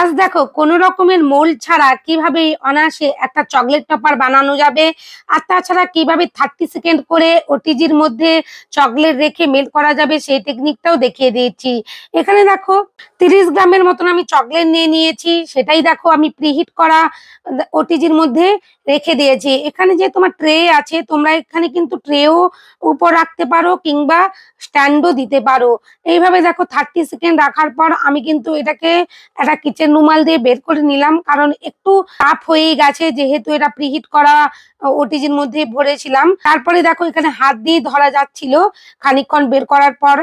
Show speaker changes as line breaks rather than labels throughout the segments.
আজ দেখো, কোনো রকমের মোল ছাড়া কীভাবে অনায়াসে একটা চকলেট টপার বানানো যাবে? আর তাছাড়া কীভাবে থার্টি সেকেন্ড করে ওটিজির মধ্যে চকলেট রেখে মেল করা যাবে সেই টেকনিকটাও দেখিয়ে দিয়েছি। এখানে দেখো, তিরিশ গ্রামের মতন আমি চকলেট নিয়ে নিয়েছি, সেটাই দেখো আমি প্রিহিট করা ওটিজির মধ্যে রেখে দিয়েছি। এখানে যে তোমার ট্রে আছে, তোমরা এখানে কিন্তু ট্রেও উপর রাখতে পারো কিংবা স্ট্যান্ডও দিতে পারো। এইভাবে দেখো, থার্টি সেকেন্ড রাখার পর আমি কিন্তু এটাকে একটা কিচেন রুমাল দিয়ে বের করে নিলাম, কারণ একটু তাপ হয়েই গেছে, যেহেতু এটা প্রিহিট করা ওটিজির মধ্যে ভরেছিলাম। তারপরে দেখো এখানে হাত দিয়ে ধরা যাচ্ছিল, খানিকক্ষণ বের করার পর।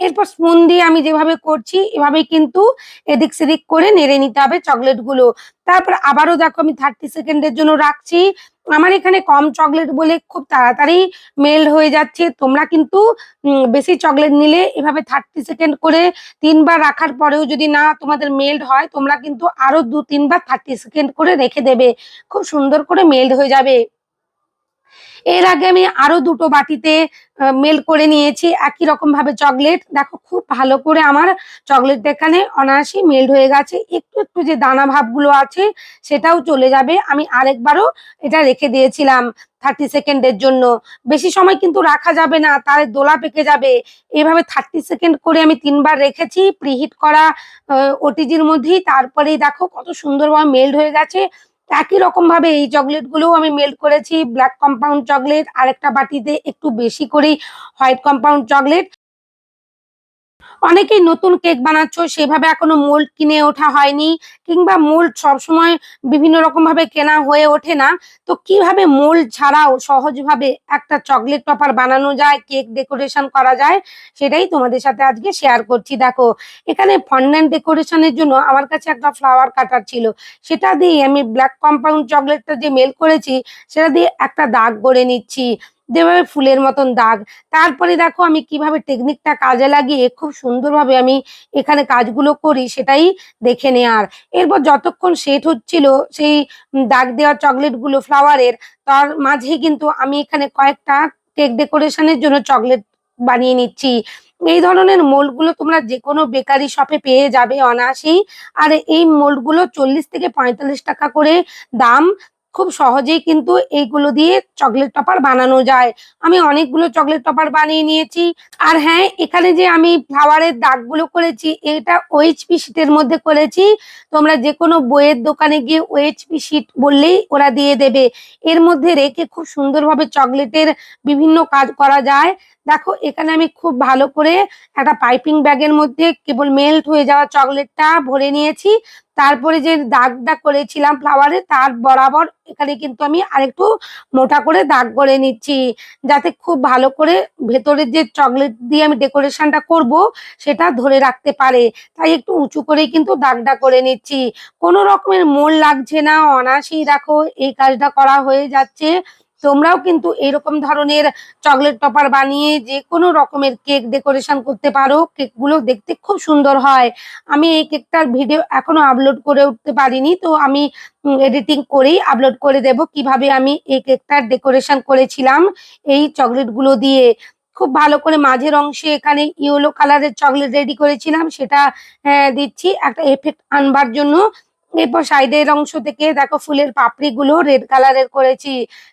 এরপর স্পুন দিয়ে আমি যেভাবে করছি, এভাবেই কিন্তু এদিক সেদিক করে নেড়ে নিতে হবে চকলেটগুলো। তারপর আবারও দেখো আমি থার্টি সেকেন্ডের জন্য রাখছি। আমার এখানে কম চকলেট বলে খুব তাড়াতাড়ি মেল্ট হয়ে যাচ্ছে। তোমরা কিন্তু বেশি চকলেট নিলে এভাবে থার্টি সেকেন্ড করে তিনবার রাখার পরেও যদি না তোমাদের মেল্ট হয়, তোমরা কিন্তু আরও দু তিনবার থার্টি সেকেন্ড করে রেখে দেবে। খুব সুন্দর করে মেল্ট হয়ে যাবে। এর আগে আমি আরও দুটো বাটিতে মেল করে নিয়েছি। একই রকম ভাবে চকলেট। দেখো, খুব ভালো করে আমার চকলেট এখানে অনায়াসে মেল্ট হয়ে গেছে। একটু একটু যে দানা ভাবগুলো আছে, সেটাও চলে যাবে। আমি আরেকবারও এটা রেখে দিয়েছিলাম থার্টি সেকেন্ডের জন্য। বেশি সময় কিন্তু রাখা যাবে না, তার দোলা পেকে যাবে। এভাবে থার্টি সেকেন্ড করে আমি তিনবার রেখেছি, প্রিহিট করা ওটিজির মধ্যেই। তারপরেই দেখো, কত সুন্দরভাবে মেল্ট হয়ে গেছে। একই রকম ভাবে এই চকলেট গুলোও আমি মেল্ট করেছি ব্ল্যাক কম্পাউন্ড চকলেট আরেকটা বাটিতে একটু বেশি করেই হোয়াইট কম্পাউন্ড চকলেট অনেকেই নতুন কেক বানাচ্ছ, সেভাবে এখনও মোল্ড কিনে ওঠা হয়নি, কিংবা মোল্ড সবসময় বিভিন্ন রকম ভাবে কেনা হয়ে ওঠে না। তো কীভাবে মোল্ড ছাড়াও সহজভাবে একটা চকলেট টপার বানানো যায়, কেক ডেকোরেশন করা যায়, সেটাই তোমাদের সাথে আজকে শেয়ার করছি। দেখো, এখানে ফন্ডেন্ট ডেকোরেশনের জন্য আমার কাছে একটা ফ্লাওয়ার কাটার ছিল। সেটা দিয়ে আমি ব্ল্যাক কম্পাউন্ড চকলেটটা যে মেল করেছি, সেটা দিয়ে একটা দাগ করে নিচ্ছি। যেভাবে ফুলের মতন দাগ। তারপরে দেখো আমি কীভাবে টেকনিকটা কাজে লাগিয়ে খুব সুন্দরভাবে আমি এখানে কাজগুলো করি সেটাই দেখে নেয়ার। এরপর যতক্ষণ সেট হচ্ছিল সেই দাগ দেওয়া চকলেটগুলো ফ্লাওয়ারের তার মাঝে কিন্তু আমি এখানে কয়েকটা কেক ডেকোরেশনের জন্য চকলেট বানিয়ে নিচ্ছি। এই ধরনের মোল্ডগুলো তোমরা যে কোনো বেকারি শপে পেয়ে যাবে অনায়াসেই। আর এই মোল্ডগুলো চল্লিশ থেকে পঁয়তাল্লিশ টাকা করে দাম। খুব সহজেই কিন্তু এইগুলো দিয়ে চকলেট টপার বানানো যায়। আমি অনেকগুলো চকলেট টপার বানিয়ে নিয়েছি। আর হ্যাঁ এখানে যে আমি ফ্লাওয়ারের দাগগুলো করেছি, এটা ওএইচপি শিটের মধ্যে করেছি। তোমরা যে কোনো বইয়ের দোকানে গিয়ে ওএইচপি শিট বললেই ওরা দিয়ে দেবে। এর মধ্যে রেখে খুব সুন্দরভাবে চকলেটের বিভিন্ন কাজ করা যায়। দেখো, এখানে আমি খুব ভালো করে একটা পাইপিং ব্যাগের মধ্যে কেবল মেল্ট হয়ে যাওয়া চকলেটটা ভরে নিয়েছি। তারপরে যে দাগটা করেছিলাম ফ্লাওয়ারে তার বরাবর এখানে কিন্তু আমি আরেকটু মোটা করে দাগ করে নিচ্ছি। যাতে খুব ভালো করে ভেতরের যে চকলেট দিয়ে আমি ডেকোরেশনটা করব, সেটা ধরে রাখতে পারে। তাই একটু উঁচু করে কিন্তু দাগটা করে নিচ্ছি। কোনো রকমের মোল লাগছে না, অনায়াসেই দেখো এই কাজটা করা হয়ে যাচ্ছে। তোমরাও কিন্তু এরকম ধরনের চকলেট টপার বানিয়ে যে কোনো রকমের কেক ডেকোরেশন করতে পারো। কেকগুলো দেখতে খুব সুন্দর হয়। আমি এই কেকটার ভিডিও এখনও আপলোড করে উঠতে পারিনি তো আমি এডিটিং করেই আপলোড করে দেব কীভাবে আমি এই কেকটার ডেকোরেশন করেছিলাম এই চকলেটগুলো দিয়ে। খুব ভালো করে মাঝের অংশে এখানে ইয়েলো কালারের চকলেট রেডি করেছিলাম সেটা আহ, দিচ্ছি। একটা এফেক্ট আনবার জন্য এরপর সাইড এর অংশ থেকে দেখো ফুলের পাপড়ি গুলো রেড কালারের করেছি।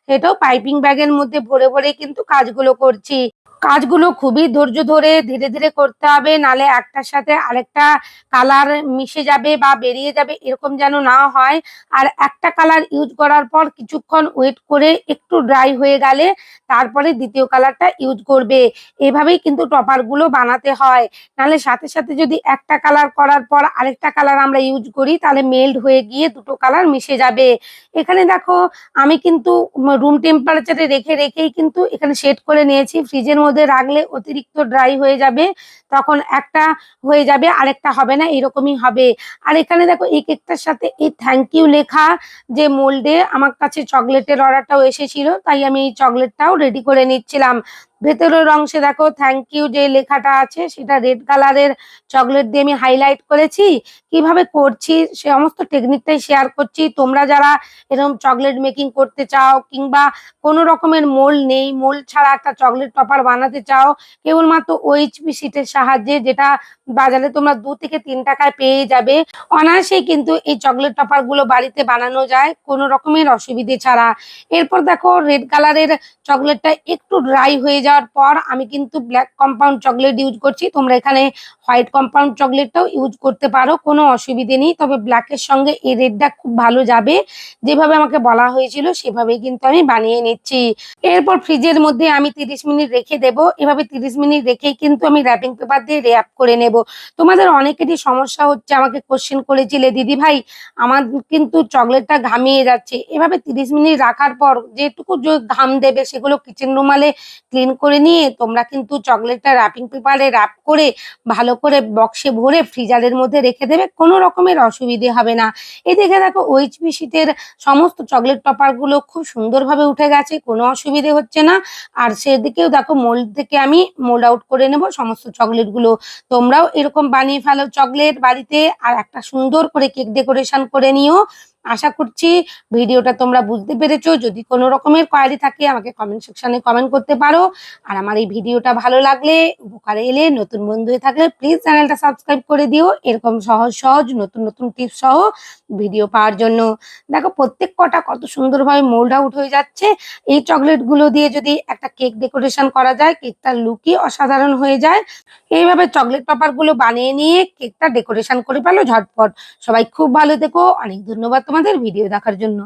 এটাও পাইপিং ব্যাগ এর মধ্যে ভরে ভরে কিন্তু কাজগুলো করছি। কাজগুলো খুবই ধৈর্য ধরে ধীরে ধীরে করতে হবে, নালে একটার সাথে আরেকটা কালার মিশে যাবে বা বেরিয়ে যাবে এরকম যেন না হয়। আর একটা কালার ইউজ করার পর কিছুক্ষণ ওয়েট করে একটু ড্রাই হয়ে গেলে তারপরে দ্বিতীয় কালারটা ইউজ করবে। এভাবেই কিন্তু টপারগুলো বানাতে হয়। নালে সাথে সাথে যদি একটা কালার করার পর আরেকটা কালার আমরা ইউজ করি, তাহলে মেল্ট হয়ে গিয়ে দুটো কালার মিশে যাবে। এখানে দেখো, আমি কিন্তু রুম টেম্পারেচারে রেখে রেখেই কিন্তু এখানে সেট করে নিয়েছি, ফ্রিজের মধ্যে রাখলে অতিরিক্ত ড্রাই হয়ে যাবে, তখন একটা হয়ে যাবে, আরেকটা হবে না, এরকমই হবে। আর এখানে দেখো এই কেকটার সাথে এই থ্যাংক ইউ লেখা যে মোল্ডে আমার কাছে চকলেটের অর্ডারটাও এসেছিল, তাই আমি এই চকলেটটাও রেডি করে নিচ্ছিলাম। ভেতরের অংশে দেখো থ্যাংক ইউ যে লেখাটা আছে, সেটা রেড কালারের চকলেট দিয়ে আমি হাইলাইট করেছি। কীভাবে করছি সে সমস্ত টেকনিকটাই শেয়ার করছি। তোমরা যারা এরকম চকলেট মেকিং করতে চাও, কিংবা কোনো রকমের মোল নেই মোল ছাড়া একটা চকলেট টপার বানাতে চাও, কেবলমাত্র ওইচপি শিটের সাহায্যে, যেটা বাজারে তোমরা দু থেকে তিন টাকায় পেয়ে যাবে। অনায়াসেই কিন্তু এই চকলেট টপারগুলো বাড়িতে বানানো যায়, কোনো রকমের অসুবিধে ছাড়া। এরপর দেখো রেড কালারের চকলেটটা একটু ড্রাই হয়ে যাওয়ার পর আমি কিন্তু ব্ল্যাক কম্পাউন্ড চকলেট ইউজ করছি। তোমরা এখানে হোয়াইট কম্পাউন্ড চকলেটটাও ইউজ করতে পারো, কোনো অসুবিধে নেই। তবে ব্ল্যাকের সঙ্গে এই রেডটা খুব ভালো যাবে। যেভাবে আমাকে বলা হয়েছিল, সেভাবেই কিন্তু আমি বানিয়ে নিচ্ছি। এরপর ফ্রিজের মধ্যে আমি তিরিশ মিনিট রেখে দেবো। এভাবে তিরিশ মিনিট রেখেই কিন্তু আমি র্যাপিং পেপার দিয়ে র্যাপ করে নেব। তোমাদের অনেকেরই সমস্যা হচ্ছে, আমাকে কোশ্চেন করেছিলে, দিদি ভাই, আমার কিন্তু চকলেটটা ঘামিয়ে যাচ্ছে। এভাবে তিরিশ মিনিট রাখার পর যেটুকু ঘাম দেবে, সেগুলো কিচেন রুমালে ক্লিন করে নিয়ে তোমরা কিন্তু চকলেটটা র্যাপিং পেপারে র্যাপ করে ভালো করে বক্সে ভরে ফ্রিজারের মধ্যে রেখে দেবে, কোনো রকমের অসুবিধে হবে না। এদিকে দেখো ওইচপি শীটের সমস্ত চকলেট টপারগুলো খুব সুন্দরভাবে উঠে গেছে, কোনো অসুবিধে হচ্ছে না। আর সেদিকেও দেখো মোল্ড থেকে আমি মোল্ড আউট করে নেব সমস্ত চকলেটগুলো। তোমরাও এরকম বানিয়ে ফেলো চকলেট বাড়িতে, আর একটা সুন্দর করে কেক ডেকোরেশন করে নিও। আশা করছি ভিডিওটা তোমরা বুঝতে পেরেছ। যদি কোনো রকমের কোয়ারি থাকে, আমাকে কমেন্ট সেকশনে কমেন্ট করতে পারো। আর আমার এই ভিডিওটা ভালো লাগলে, উপকারে এলে নতুন বন্ধু হয়ে থাকলে প্লিজ চ্যানেলটা সাবস্ক্রাইব করে দিও। এরকম সহজ সহজ, নতুন নতুন টিপস সহ ভিডিও পাওয়ার জন্য। দেখো, প্রত্যেক কটা কত সুন্দরভাবে মোল্ড আউট হয়ে যাচ্ছে। এই চকলেটগুলো দিয়ে যদি একটা কেক ডেকোরেশন করা যায় কেকটার লুকই অসাধারণ হয়ে যায়। এইভাবে চকলেট পেপারগুলো বানিয়ে নিয়ে কেকটা ডেকোরেশন করে ফেলো ঝটপট। সবাই খুব ভালো থেকো। অনেক ধন্যবাদ তোমাদের ভিডিও দেখার জন্য।